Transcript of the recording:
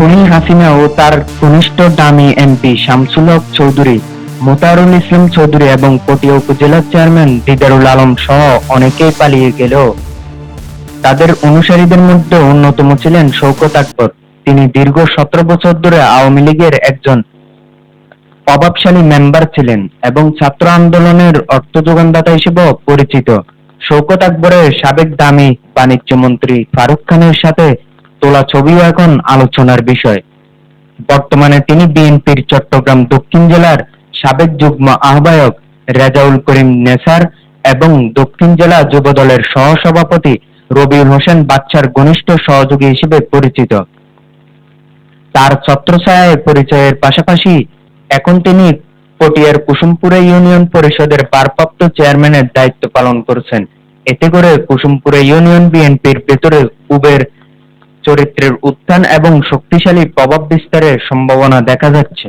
খুনি হাসিনা ও তার ঘনিষ্ঠ ডামি এমপি শামসুল হক চৌধুরী, মোতারুল ইসলাম চৌধুরী এবং পটিয়া উপজেলার চেয়ারম্যান দিদারুল আলম সহ অনেকেই পালিয়ে গেলেও তাদের অনুসারীদের মধ্যে অন্যতম ছিলেন শওকত আকবর। তিনি দীর্ঘ সতেরো বছর ধরে আওয়ামী লীগের একজন প্রভাবশালী মেম্বার ছিলেন এবং ছাত্র আন্দোলনের অর্থ যোগানদাতা হিসেবে পরিচিত। শওকত আকবরের সাবেক দামি বাণিজ্য মন্ত্রী ফারুক খানের সাথে তোলা ছবিও এখন আলোচনার বিষয়। বর্তমানে তিনি বিএনপির চট্টগ্রাম দক্ষিণ জেলার সাবেক যুগ্ম আহ্বায়ক রেজাউল করিম নেসার এবং দক্ষিণ জেলা যুবদলের সহসভাপতি রবিউল হোসেন বাচ্চার ঘনিষ্ঠ সহযোগী হিসেবে পরিচিত। তার ছত্রছায়ায় পরিচয়ের পাশাপাশি এখন তিনি পটিয়ার কুসুমপুরে ইউনিয়ন পরিষদের ভারপ্রাপ্ত চেয়ারম্যানের দায়িত্ব পালন করছেন। এতে করে কুসুমপুরে ইউনিয়ন বিএনপির ভেতরে কুবের চরিত্রের উত্থান এবং শক্তিশালী প্রভাব বিস্তারের সম্ভাবনা দেখা যাচ্ছে।